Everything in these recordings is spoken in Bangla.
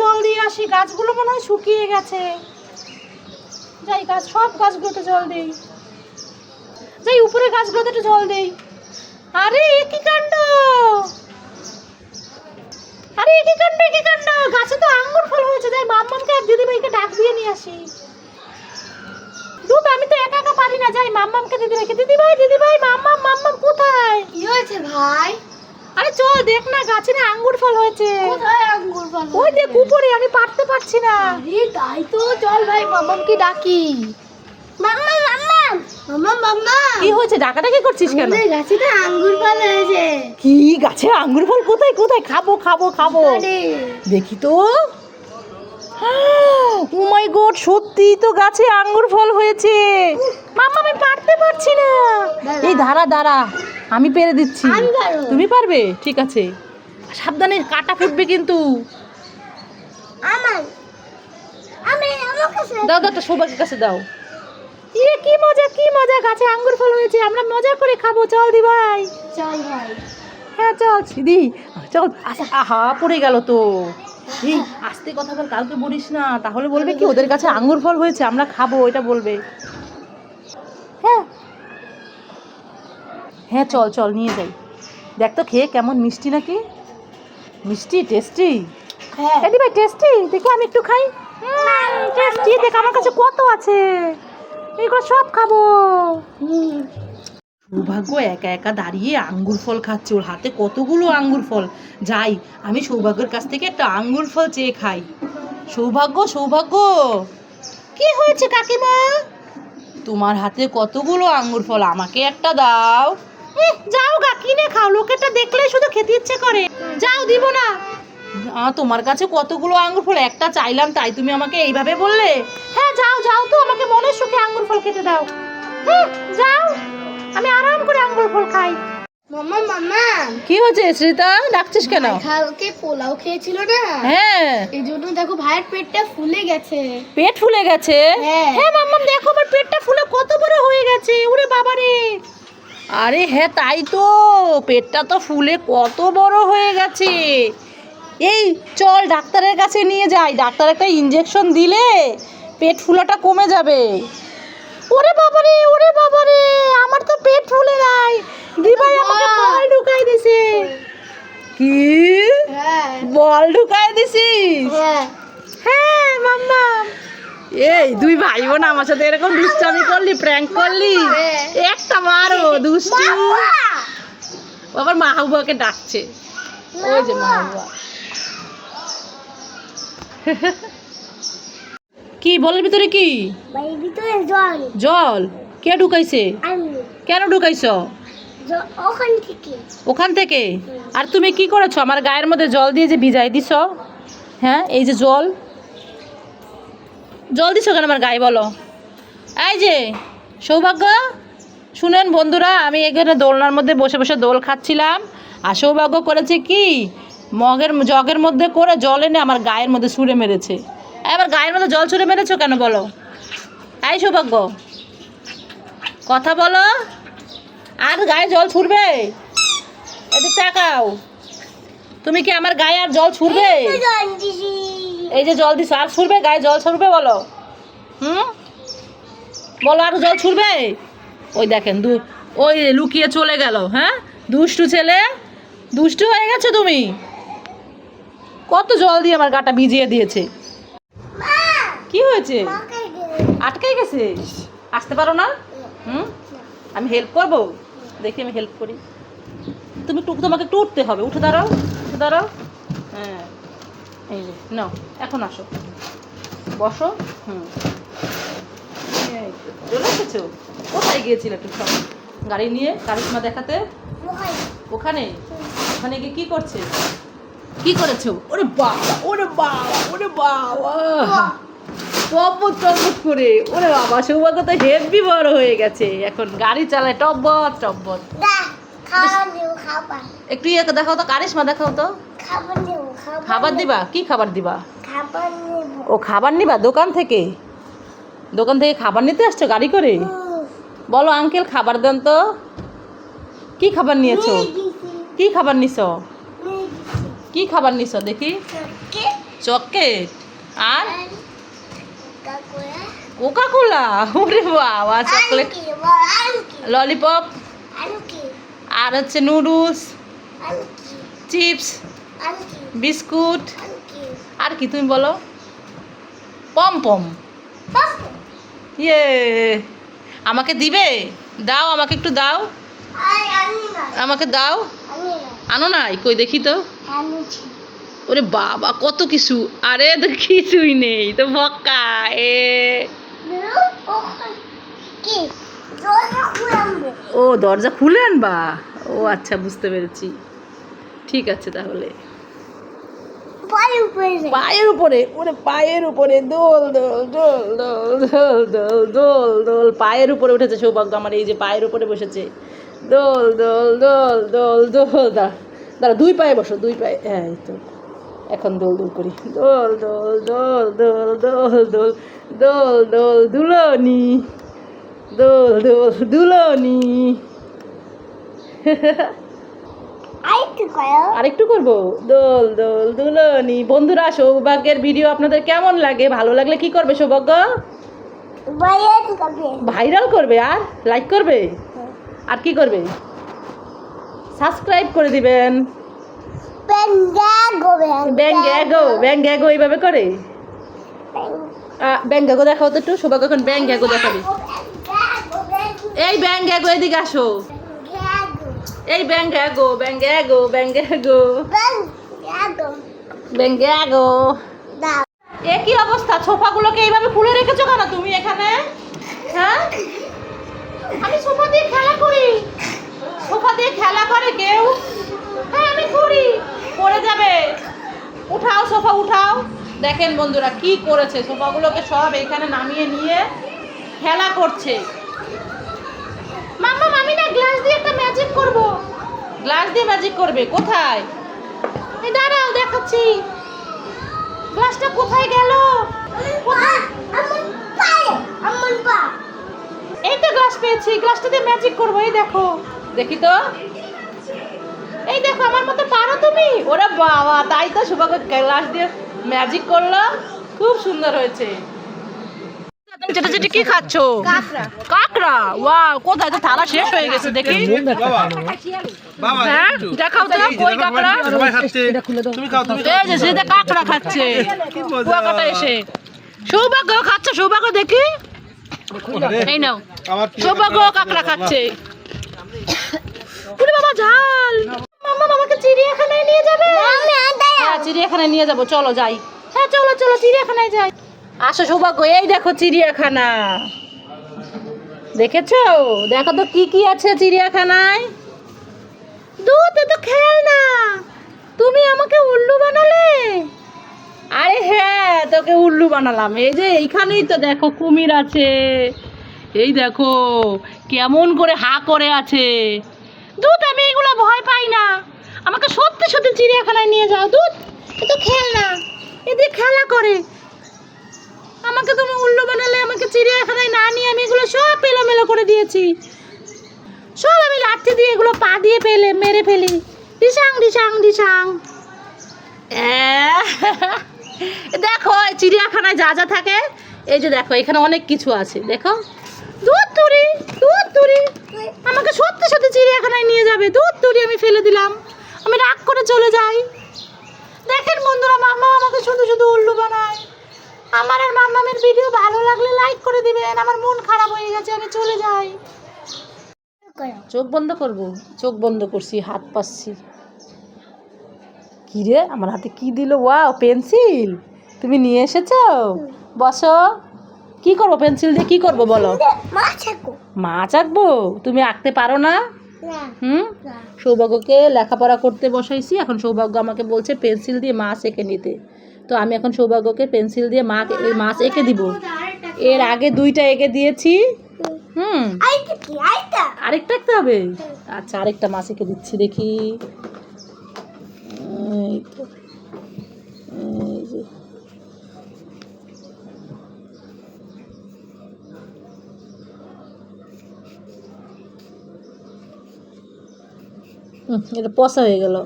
জল দিয়ে আসি, গাছগুলো মনে হয় শুকিয়ে গেছে। যাই, গাছ, সব গাছগুলোতে জল দেই। যাই উপরে গাছগুলোতে একটু জল দেই। আরে কি কাণ্ড? আরে কি কাণ্ড কি কাণ্ড? গাছে তো আঙ্গুর ফল হয়েছে। যাই, মাম্মামকে আর দিদিভাইকে ডাক দিয়ে নিয়ে আসি। দুধ আমি তো একা একা পারি না। যাই, মাম্মামকে দিদিভাইকে, দিদিভাই দিদিভাই, মাম্মাম মাম্মাম কোথায়? কি হয়েছে ভাই? আরে চল দেখ না গাছে না আঙ্গুর ফল হয়েছে। কোথায় আঙ্গুর ফল ওই দেখ উপরে আমি পারতে পারছি না। আরে তাই তো চল ভাই মামামকে ডাকি। মাম্মা মাম্মা মাম্মা মাম্মা। কি হয়েছে ডাকাডাকি করছিস কেন? গাছে তো আঙ্গুর ফল হয়েছে। কি গাছে আঙ্গুর ফল কোথায় কোথায়? খাব খাব খাব। দেখি তো। ও মাই গড সত্যি তো গাছে আঙ্গুর ফল হয়েছে। মামা আমি পারতে পারছি না। এই দাঁড়া দাঁড়া। আমি পেরে দিচ্ছি। তুমি পারবে? ঠিক আছে। সাবধানে কাটা ফুটবে কিন্তু। দাও দাও সৌভাগ্যের কাছে দাও। ইয়ে কি মজা কি মজা। গাছে আঙ্গুর ফল হয়েছে। আমরা মজা করে খাব। চল দি ভাই। চল ভাই। হ্যাঁ চল দিদি চল। আস- আহা পড়ে গেল তো। এই আস্তে কথা বল কাউকে বলিস না। তাহলে বলবে কি ওদের কাছে আঙ্গুর ফল হয়েছে আমরা খাব এটা বলবে। হ্যাঁ। হ্যাঁ চল চল নিয়ে যাই। দেখ তো খেয়ে কেমন মিষ্টি নাকি? মিষ্টি টেস্টি হ্যাঁ। এদি ভাই টেস্টি দেখি আমি একটু খাই। টেস্টি দেখ আমার কাছে কত আছে। এগুলো সব খাব। সৌভাগ্য, একা একা দাঁড়িয়ে আঙ্গুর ফল খাচ্ছে। ওর হাতে কতগুলো আঙ্গুর ফল? যাই, আমি সৌভাগ্যের কাছ থেকে একটা আঙ্গুর ফল চেয়ে খাই। সৌভাগ্য সৌভাগ্য! কি হয়েছে কাকিমা? তোমার হাতে কতগুলো আঙ্গুর ফল? আমাকে একটা দাও। যাও গা, কিনে খাও। লোকেরটা দেখলে শুধু খেতে ইচ্ছে করে। যাও, দিব না। তোমার কাছে কতগুলো আঙ্গুর ফল? একটা চাইলাম, তাই তুমি আমাকে এইভাবে বললে? হ্যাঁ যাও যাও তো, আমাকে মনের সুখে আঙ্গুর ফল খেতে দাও। যাও। আমি আরাম করে আঙ্গুর ফল খাই। মাম্মা মাম্মা কি হয়েছে শ্রীতা ডাকছিস কেন? কালকে পোলাও খেয়েছিল না? হ্যাঁ। এই জন্য দেখো ভাইয়ের পেটটা ফুলে গেছে। পেট ফুলে গেছে? হ্যাঁ। হ্যাঁ মাম্মাম দেখো আমার পেটটা ফুলে কত বড় হয়ে গেছে। ওরে বাবারে। আরে হ্যাঁ তাই তো। পেটটা তো ফুলে কত বড় হয়ে গেছে। এই চল ডাক্তারের কাছে নিয়ে যাই। ডাক্তার একটা ইঞ্জেকশন দিলে পেট ফুলাটা কমে যাবে। ওরে বাবারে ওরে বাবারে আমার তো পেট ফুলে নাই। দিভাই আমাকে বল ঢুকাই দিছে। কি? হ্যাঁ। বল ঢুকাই দিছিস? হ্যাঁ। হ্যাঁ মাম্মা এই দুই ভাই বোন আমার সাথে এরকম দুষ্টামি করলি প্র্যাঙ্ক করলি? হ্যাঁ। একটা মারো দুষ্টু। আবার মাহবুবাকে ডাকছে। ওই যে মাহবুবা কি? বলের ভিতরে কি? জল। জল? কে ঢুকাইছে? কেন ঢুকাইছ? ওখান থেকে। ওখান থেকে? আর তুমি কি করেছ? আমার গায়ের মধ্যে জল দিয়ে যে ভিজাই দিছ হ্যাঁ এই যে জল। জল দিছো কেন আমার গায়ে বলো। এই যে সৌভাগ্য শুনেন বন্ধুরা আমি এখানে দোলনার মধ্যে বসে বসে দোল খাচ্ছিলাম। আর সৌভাগ্য করেছে কি? মগের জগের মধ্যে করে জল এনে আমার গায়ের মধ্যে সুরে মেরেছে। এবার গায়ের মধ্যে জল ছুঁড়ে মেরেছো কেন বলো? এই সৌভাগ্য। কথা বলো। আর গায়ে জল ছুড়বে? এদিক তাকাও। তুমি কি আমার গায়ে আর জল ছুড়বে? এই যে জল দিছো আর ছুড়বে? গায়ে জল ছুড়বে বলো। হুম? বলো আর জল ছুড়বে? ওই দেখেন দু ওই লুকিয়ে চলে গেল হ্যাঁ? দুষ্টু ছেলে। দুষ্টু হয়ে গেছো তুমি। কত জল দিয়ে আমার গাটা ভিজিয়ে দিয়েছে। কি হয়েছে? আটকাই গেছে? আসতে পারো না? হুম? আমি হেল্প করব? দেখি আমি হেল্প করি। তুমি টুক তোমাকে একটু উঠতে হবে। উঠে দাঁড়াও উঠে দাঁড়াও। হ্যাঁ। এই যে, নাও, এখন আসো। বসো, হুম। চলে এসেছ? কোথায় গিয়েছিলে একটু সব? গাড়ি নিয়ে কারিশমা দেখাতে? ওখানে? ওখানে গিয়ে কি করছে? কি করেছ? ওরে বাবা ওরে বাবা ওরে বাবা। টপবত টপবত করে। ওরে বাবা সৌভাগ্য তো হেভি বড় হয়ে গেছে। এখন গাড়ি চালায় টপবত টপবত একটু ইয়ে দেখাও তো কারিশমা দেখাও তো। খাবার দিবা? কি খাবার দিবা? ও খাবার নিবা? দোকান থেকে? দোকান থেকে খাবার নিতে আসছো গাড়ি করে? বলো আঙ্কেল খাবার দেন তো। কি খাবার নিয়েছো? কি খাবার নিছ? কি খাবার নিছো দেখি? চকলেট। আর কোকা কোলা ওরে বাবা চকলেট। ললিপপ। আর হচ্ছে নুডলস। চিপস। বিস্কুট। আর কি। তুমি বলো? পম পম। ইয়ে। আমাকে দিবে? দাও আমাকে একটু দাও। আমাকে দাও। আনো নাই? কই দেখি তো। ওরে বাবা কত কিছু আরে তো কিছুই নেই তো বক্কা এ ও দরজা খুলে আনবা ও আচ্ছা বুঝতে পেরেছি ঠিক আছে তাহলে পায়ের উপরে ওরে পায়ের উপরে দোল দোল দোল দোল দোল দোল দোল দোল পায়ের উপরে উঠেছে সৌভাগ্য আমার এই যে পায়ের উপরে বসেছে দোল দোল দোল দোল দোল দা দাঁড়া দুই পায়ে বসো দুই পায়ে হ্যাঁ এই তো এখন দোল দোল করি। দোল দোল দোল দোল দোল দোল দোল দোল দুলনি। দোল দোল দুলনি। আরেকটু করব? দোল দোল দুলনি। বন্ধুরা সৌভাগ্যের ভিডিও আপনাদের কেমন লাগে? ভালো লাগলে কি করবে সৌভাগ্য? ভাইরাল করবে। আর? লাইক করবে? আর কি করবে? সাবস্ক্রাইব করে দিবেন। ব্যাঙ্গ্যাগো ব্যাঙ্গ্যাগো এইভাবে করে? ব্যাঙ্গ্যাগো দেখাও তো একটু শোভা কখন ব্যাঙ্গ্যাগো দেখাবে। এই ব্যাঙ্গ্যাগো এদিকে আসো। এই ব্যাঙ্গ্যাগো ব্যাঙ্গ্যাগো ব্যাঙ্গ্যাগো ব্যাঙ্গ্যাগো একই অবস্থা? সোফাগুলোকে এইভাবে খুলে রেখেছো কেন তুমি এখানে? হ্যাঁ? আমি সোফা দিয়ে খেলা করি। সোফা দিয়ে খেলা করে কেউ? হ্যাঁ আমি করি পড়ে যাবে উঠাও সোফা উঠাও দেখেন বন্ধুরা কি করেছে সোফাগুলোকে সব এখানে নামিয়ে নিয়ে খেলা করছে মামা মামি না গ্লাস দিয়ে একটা ম্যাজিক করব গ্লাস দিয়ে ম্যাজিক করবে কোথায় এই দাঁড়াও দেখাচ্ছি গ্লাসটা কোথায় গেল এই তো গ্লাস পেয়েছি গ্লাসটা দিয়ে ম্যাজিক করব এই দেখো দেখি তো এই দেখো আমার মতো পারো তুমি? ওরা বাবা তাই তো শুভাকে গ্লাস দিয়ে ম্যাজিক করল। খুব সুন্দর হয়েছে। তুমি যেটা যেটা কি খাচ্ছ? কাকড়া। ওয়াও কোথায়? তো থালা শেষ হয়ে গেছে দেখি। হ্যাঁ দেখাও তো কই কাকড়া? খাচ্ছে তুমি খাও তুমি এই যে সেটা কাকড়া খাচ্ছে। কুয়াকাটা এসে। সৌভাগ্য খাচ্ছে সৌভাগ্য দেখি। এই নাও। সৌভাগ্য কাকড়া। খাচ্ছে। বাবা ঝাল চিড়িয়াখানায় নিয়ে যাব, চলো যাই। হ্যাঁ চলো চলো, চিড়িয়াখানায় যাই। আসো সৌভাগ্য, এই দেখো চিড়িয়াখানা। দেখেছ? দেখো তো কি কি আছে চিড়িয়াখানায়। দুধ তো খেলনা। তুমি আমাকে উল্লু বানালে? আরে হ্যাঁ তোকে উল্লু বানালাম। এই যে এইখানেই তো দেখো কুমির আছে। এই দেখো, কেমন করে হা করে আছে। দুধ আমি এগুলো ভয় পাই না। আমাকে সত্যি সত্যি চিড়িয়াখানায় নিয়ে যাও দুধ। এ তো খেলনা। এদের খেলা করে। আমাকে তুমি উল্লু বানালে আমাকে চিড়িয়াখানায় না নিয়ে আমি এগুলো সব এলোমেলো করে দিয়েছি। সব আমি লাঠি দিয়ে এগুলো পা দিয়ে পেলে মেরে ফেলি। ডিসাং ডিসাং আহ, দেখো চিড়িয়াখানায় যা যা থাকে এই যে দেখো এখানে অনেক কিছু আছে দেখো। দুধ তুরি দুধ তুরি আমাকে সত্যি সত্যি চিড়িয়াখানায় নিয়ে যাবে দুধ তুরি আমি ফেলে দিলাম। আমি রাগ করে চলে যাই। দেখেন বন্ধুরা মাম্মা আমাকে শুধু শুধু উল্লু বানায়। আমার আর মাম্মামের ভিডিও ভালো লাগলে লাইক করে দিবেন। আমার মন খারাপ হয়ে গেছে আমি চলে যাই। চোখ বন্ধ করব? চোখ বন্ধ করছি হাত পাচ্ছি। কি রে আমার হাতে কি দিল? ওয়াও পেন্সিল তুমি নিয়ে এসেছ? বসো। কি করব? পেন্সিল দিয়ে কি করব বলো? মাছ আঁকবো? তুমি আঁকতে পারো না? হুম? সৌভাগ্যকে লেখাপড়া করতে বসাইছি, এখন সৌভাগ্য আমাকে বলছে পেন্সিল দিয়ে মাছ এঁকে নিতে। তো আমি এখন সৌভাগ্যকে পেন্সিল দিয়ে মা মাছ এঁকে দিব। এর আগে দুইটা এঁকে দিয়েছি। হুম। আরেকটা আঁকতে হবে? আচ্ছা আরেকটা মাছ এঁকে দিচ্ছি, দেখি এই তো এই যে হুম, এটা পচা হয়ে গেল।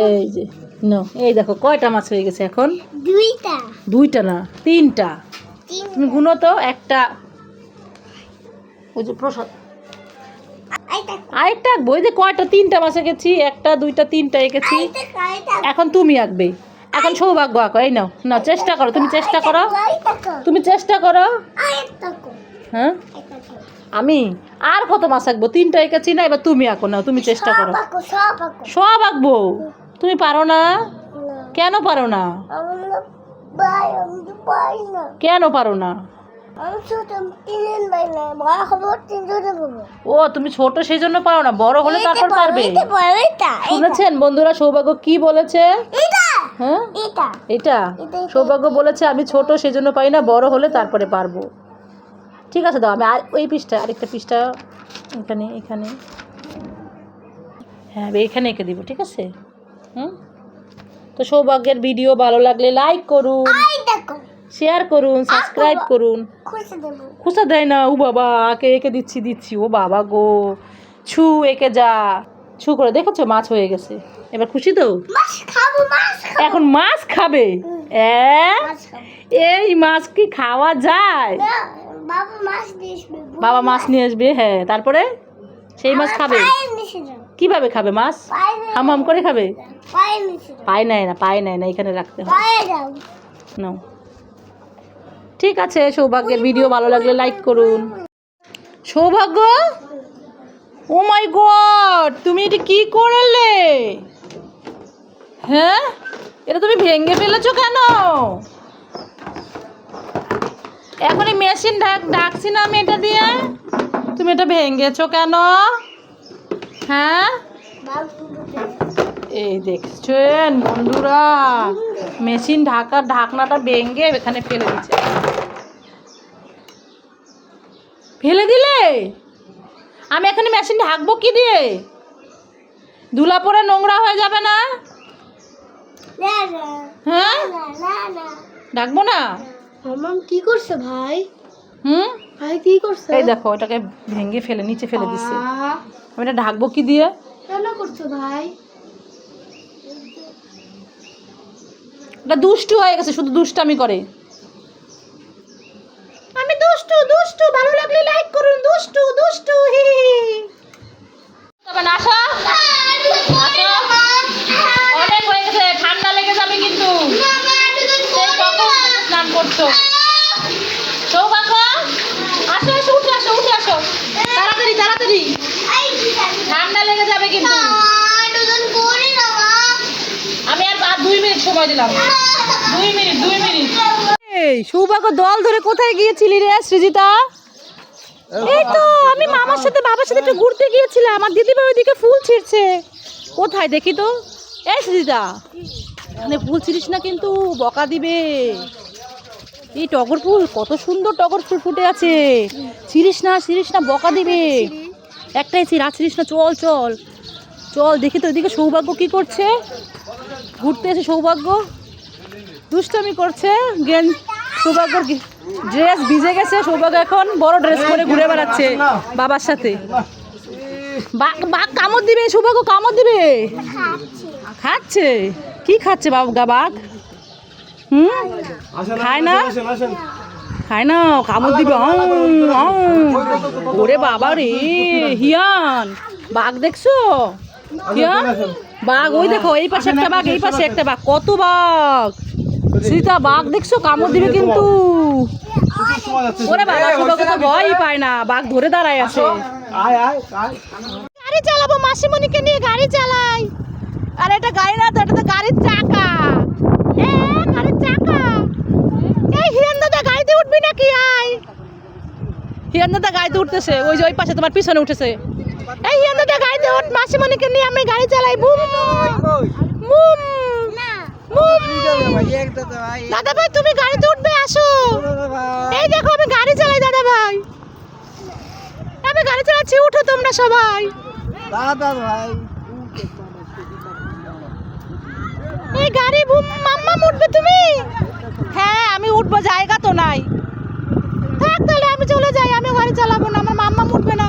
এই যে নো এই দেখো কয়টা মাছ হয়ে গেছে এখন? দুইটা। দুইটা না তিনটা। তিন তুমি গুনো তো একটা। ওই যে প্রসাদ। আরেকটা আঁকবো এই যে কয়টা তিনটা মাছ এঁকেছি একটা দুইটা তিনটা এঁকেছি। এখন তুমি আঁকবে। এখন সৌভাগ্য আঁকো এই নাও। না চেষ্টা করো তুমি চেষ্টা করো। তুমি চেষ্টা করো। হ্যাঁ? আমি? আর কত মাছ আঁকবো? তিনটা এঁকেছি না এবার তুমি আঁকো না তুমি চেষ্টা করো। সব আঁকো সব আঁকো। সব আঁকবো? তুমি পারো না? কেন পারো না? কেন পারো না? ও তুমি ছোট সেই জন্য পারো না বড় হলে তারপর পারবে। শুনেছেন বন্ধুরা সৌভাগ্য কি বলেছে? এটা হ্যাঁ? এটা এটা সৌভাগ্য বলেছে আমি ছোট সেই জন্য পাই না বড় হলে তারপরে পারব। ঠিক আছে দাও আমি আর ওই পৃষ্ঠা আরেকটা পৃষ্ঠা এখানে এখানে। হ্যাঁ আমি এখানে এঁকে দিব ঠিক আছে? হুম? তো সৌভাগ্যের ভিডিও ভালো লাগলে লাইক করুন শেয়ার করুন সাবস্ক্রাইব করুন। খুশি দেয় না। ও বাবা আকে এঁকে দিচ্ছি দিচ্ছি ও বাবা গো। ছু এঁকে যা। ছু করে দেখেছ মাছ হয়ে গেছে। এবার খুশি তো? এখন মাছ খাবে? এই মাছ কি খাওয়া যায়? বাবা মাছ নিয়ে আসবে হ্যাঁ তারপরে সেই মাছ খাবে। কীভাবে খাবে মাছ? হাম হাম করে খাবে? পায় নেয় না পায় নেয় না এখানে রাখতে হবে। নাও। ঠিক আছে সৌভাগ্যের ভিডিও ভালো লাগলে লাইক করুন। সৌভাগ্য? ও মাই গড তুমি এটা কি করলে? হ্যাঁ? এটা তুমি ভেঙে ফেলেছো কেন? এখন এই মেশিন ডাক ডাকছি না আমি এটা দিয়ে। তুমি এটা ভেঙেছো কেন? হ্যাঁ? এই দেখছেন বন্ধুরা মেশিন ঢাকার ঢাকনাটা ভেঙে এখানে ফেলে দিচ্ছে। ফেলে দিলে? আমি এখানে মেশিন ঢাকবো কি দিয়ে? ধুলা পরে নোংরা হয়ে যাবে না? হ্যাঁ? ঢাকবো না? মামাম কি করছে ভাই? হুম? ভাই কি করছে? এই দেখো এটাকে ভেঙে ফেলে নিচে ফেলে দিচ্ছে আমি এটা ঢাকবো কি দিয়ে? কেন করছ ভাই? এটা দুষ্টু হয়ে গেছে শুধু দুষ্টামি করে। আমি দুষ্টু দুষ্টু ভালো লাগলে লাইক করুন দুষ্টু দুষ্টু হি। সময় দিলাম। দুই মিনিট দুই মিনিট। এই, সৌভাগ্য, দল ধরে কোথায় গিয়েছিলি রে, সৃজিতা? এই তো, আমি মামার সাথে, বাবার সাথে একটু ঘুরতে গিয়েছিলাম আমার দিদিমা ওইদিকে ফুল ছিঁড়ছে। কোথায় দেখি তো? এই, সৃজিতা মানে ফুল ছিঁড়িস না কিন্তু, বকা দিবে। এই টগর ফুল, কত সুন্দর টগর ফুল ফুটে আছে। ছিঁড়িস না ছিঁড়িস না, বকা দিবে। একটাই ছিঁড়, ছিঁড়িস না, চল চল। চল, দেখি তো ওইদিকে সৌভাগ্য কি করছে। ঘুরতে এসে সৌভাগ্য। দুষ্টামি করছে, গেন সৌভাগ্যর ড্রেস ভিজে গেছে, সৌভাগ্য এখন বড় ড্রেস পরে ঘুরে বেড়াচ্ছে বাবার সাথে। বাঘ বাঘ কামড় দিবে, সৌভাগ্য কামড় দিবে। খাচ্ছে। কি খাচ্ছে বাবা বাঘ? হুম? খায় না? খায় না, কামড় দিবে। ওরে বাবা রে হিয়ান। বাঘ দেখছ? বাঘ ওই দেখো এই পাশে একটা বাঘ এই পাশে একটা বাঘ কত বাঘ! সীতা বাঘ দেখছ? কামড় দিবে কিন্তু। প্রচুর সময় যাচ্ছে ওরে বাবা সৌভাগ্য তো ভয়ই পায় না। বাঘ ধরে দাঁড়ায় আছে। আয় আয় আয়। গাড়ি চালাবো মাসিমণিকে নিয়ে গাড়ি চালাই। আর এটা গাড়ি না তো এটা তো গাড়ির চাকা। এ গাড়ির চাকা। এই হিরেন দাদা গাড়িতে উঠবি নাকি? আয়। হিরেন দাদা গাড়িতে উঠতেছে। ওই যে ওই পাশে তোমার পিছনে উঠেছে। এই দাদা গাড়িতে উঠ মাসিমণিকে নিয়ে আমি গাড়ি চালাই। বুম। বুম। বুম। দাদা ভাই তুমি গাড়িতে উঠবে আসো। এই দেখো আমি গাড়ি চালাই দাদা ভাই। আমি গাড়ি চালাচ্ছি উঠো তোমরা সবাই। দাদা ভাই। এই গাড়ি বুম মাম্মা উঠবে তুমি? হ্যাঁ আমি উঠবো জায়গা তো নাই। থাক তাহলে আমি চলে যাই আমি গাড়ি চালাবো না আমার মাম্মা উঠবে না।